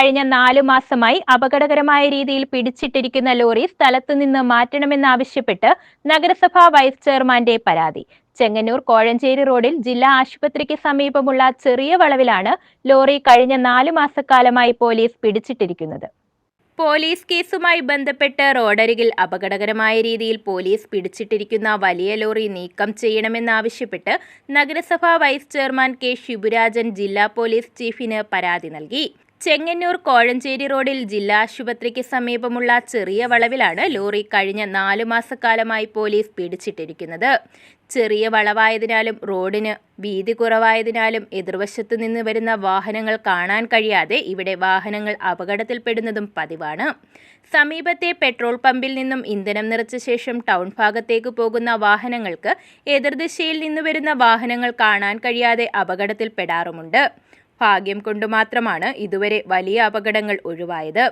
കഴിഞ്ഞ നാലു മാസമായി അപകടകരമായ രീതിയിൽ പിടിച്ചിട്ടിരിക്കുന്ന ലോറി സ്ഥലത്തു നിന്ന് മാറ്റണമെന്നാവശ്യപ്പെട്ട് നഗരസഭാ വൈസ് ചെയർമാന്റെ പരാതി. ചെങ്ങന്നൂർ കോഴഞ്ചേരി റോഡിൽ ജില്ലാ ആശുപത്രിക്ക് സമീപമുള്ള ചെറിയ വളവിലാണ് ലോറി കഴിഞ്ഞ നാലു മാസക്കാലമായി പോലീസ് പിടിച്ചിട്ടിരിക്കുന്നത്. പോലീസ് കേസുമായി ബന്ധപ്പെട്ട് റോഡരികിൽ അപകടകരമായ രീതിയിൽ പോലീസ് പിടിച്ചിട്ടിരിക്കുന്ന വലിയ ലോറി നീക്കം ചെയ്യണമെന്നാവശ്യപ്പെട്ട് നഗരസഭാ വൈസ് ചെയർമാൻ കെ ശിവരാജൻ ജില്ലാ പോലീസ് ചീഫിന് പരാതി നൽകി. ചെങ്ങന്നൂർ കോഴഞ്ചേരി റോഡിൽ ജില്ലാ ആശുപത്രിക്ക് സമീപമുള്ള ചെറിയ വളവിലാണ് ലോറി കഴിഞ്ഞ നാലു മാസക്കാലമായി പോലീസ് പിടിച്ചിട്ടിരിക്കുന്നത്. ചെറിയ വളവായതിനാലും റോഡിന് വീതി കുറവായതിനാലും എതിർവശത്തു നിന്ന് വരുന്ന വാഹനങ്ങൾ കാണാൻ കഴിയാതെ ഇവിടെ വാഹനങ്ങൾ അപകടത്തിൽപ്പെടുന്നതും പതിവാണ്. സമീപത്തെ പെട്രോൾ പമ്പിൽ നിന്നും ഇന്ധനം നിറച്ച ശേഷം ടൗൺ ഭാഗത്തേക്ക് പോകുന്ന വാഹനങ്ങൾക്ക് എതിർദിശയിൽ നിന്ന് വരുന്ന വാഹനങ്ങൾ കാണാൻ കഴിയാതെ അപകടത്തിൽപ്പെടാറുമുണ്ട്. ഭാഗ്യം കൊണ്ടു മാത്രമാണ് ഇതുവരെ വലിയ അപകടങ്ങൾ ഒഴിവായത്.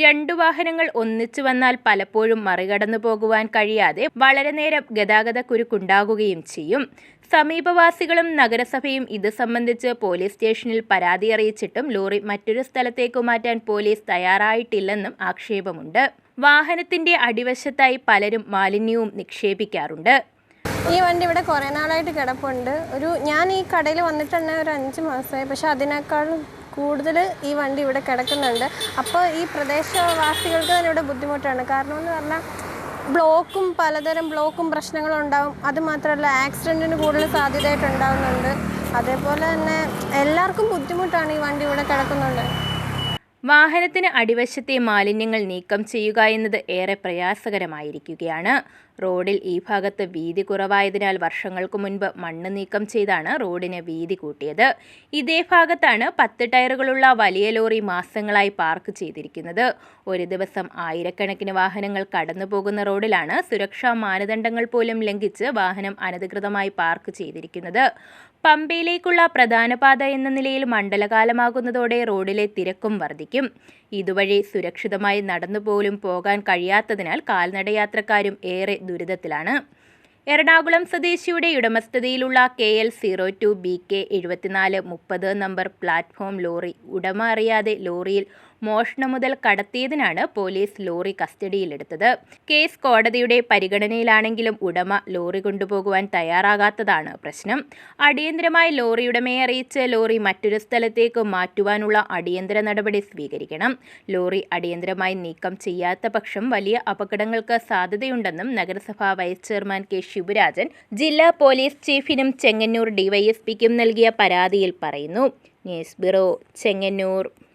രണ്ടു വാഹനങ്ങൾ ഒന്നിച്ചു വന്നാൽ പലപ്പോഴും മറികടന്നു പോകുവാൻ കഴിയാതെ വളരെ നേരം ഗതാഗത കുരുക്കുണ്ടാകുകയും ചെയ്യും. സമീപവാസികളും നഗരസഭയും ഇത് സംബന്ധിച്ച് പോലീസ് സ്റ്റേഷനിൽ പരാതി അറിയിച്ചിട്ടും ലോറി മറ്റൊരു സ്ഥലത്തേക്ക് മാറ്റാൻ പോലീസ് തയ്യാറായിട്ടില്ലെന്നും ആക്ഷേപമുണ്ട്. വാഹനത്തിന്റെ അടിവശത്തായി പലരും മാലിന്യവും നിക്ഷേപിക്കാറുണ്ട്. ഈ വണ്ടി ഇവിടെ കുറേ നാളായിട്ട് കിടപ്പുണ്ട്. ഒരു ഞാൻ ഈ കടയിൽ വന്നിട്ട് തന്നെ ഒരു അഞ്ച് മാസമായി. പക്ഷെ അതിനേക്കാളും കൂടുതൽ ഈ വണ്ടി ഇവിടെ കിടക്കുന്നുണ്ട്. അപ്പോൾ ഈ പ്രദേശവാസികൾക്ക് തന്നെ ഇവിടെ ബുദ്ധിമുട്ടാണ്. കാരണം എന്ന് പറഞ്ഞാൽ ബ്ലോക്കും പലതരം ബ്ലോക്കും പ്രശ്നങ്ങളും ഉണ്ടാവും. അത് മാത്രമല്ല ആക്സിഡന്റിന് കൂടുതൽ സാധ്യതയായിട്ടുണ്ടാവുന്നുണ്ട് അതേപോലെ തന്നെ എല്ലാവർക്കും ബുദ്ധിമുട്ടാണ് ഈ വണ്ടി ഇവിടെ കിടക്കുന്നുണ്ട്. വാഹനത്തിന് അടിവശത്തെ മാലിന്യങ്ങൾ നീക്കം ചെയ്യുക എന്നത് ഏറെ പ്രയാസകരമായിരിക്കുകയാണ്. റോഡിൽ ഈ ഭാഗത്ത് വീതി കുറവായതിനാൽ വർഷങ്ങൾക്ക് മുൻപ് മണ്ണ് നീക്കം ചെയ്താണ് റോഡിന് വീതി കൂട്ടിയത്. ഇതേ ഭാഗത്താണ് പത്ത് ടയറുകളുള്ള വലിയ ലോറി മാസങ്ങളായി പാർക്ക് ചെയ്തിരിക്കുന്നത്. ഒരു ദിവസം ആയിരക്കണക്കിന് വാഹനങ്ങൾ കടന്നു പോകുന്ന റോഡിലാണ് സുരക്ഷാ മാനദണ്ഡങ്ങൾ പോലും ലംഘിച്ച് വാഹനം അനധികൃതമായി പാർക്ക് ചെയ്തിരിക്കുന്നത്. പമ്പയിലേക്കുള്ള പ്രധാന പാത എന്ന നിലയിൽ മണ്ഡലകാലമാകുന്നതോടെ റോഡിലെ തിരക്കും വർദ്ധിക്കും ഇതുവഴി സുരക്ഷിതമായി നടന്നുപോലും പോകാൻ കഴിയാത്തതിനാൽ കാൽനടയാത്രക്കാരും ഏറെ ദുരിതത്തിലാണ്. എറണാകുളം സ്വദേശിയുടെ ഉടമസ്ഥതയിലുള്ള K L zero two B K എഴുപത്തിനാല് മുപ്പത് നമ്പർ പ്ലാറ്റ്ഫോം ലോറി ഉടമ അറിയാതെ ലോറിയിൽ മോഷണം മുതൽ കടത്തിയതിനാണ് പോലീസ് ലോറി കസ്റ്റഡിയിലെടുത്തത്. കേസ് കോടതിയുടെ പരിഗണനയിലാണെങ്കിലും ഉടമ ലോറി കൊണ്ടുപോകുവാൻ തയ്യാറാകാത്തതാണ് പ്രശ്നം. അടിയന്തരമായി ലോറി ഉടമയെ അറിയിച്ച് ലോറി മറ്റൊരു സ്ഥലത്തേക്ക് മാറ്റുവാനുള്ള അടിയന്തര നടപടി സ്വീകരിക്കണം. ലോറി അടിയന്തരമായി നീക്കം ചെയ്യാത്ത പക്ഷം വലിയ അപകടങ്ങൾക്ക് സാധ്യതയുണ്ടെന്നും നഗരസഭാ വൈസ് ചെയർമാൻ കെ ശിവരാജൻ ജില്ലാ പോലീസ് ചീഫിനും ചെങ്ങന്നൂർ ഡിവൈഎസ്പിക്കും നൽകിയ പരാതിയിൽ പറയുന്നു. News bureau Chengannur.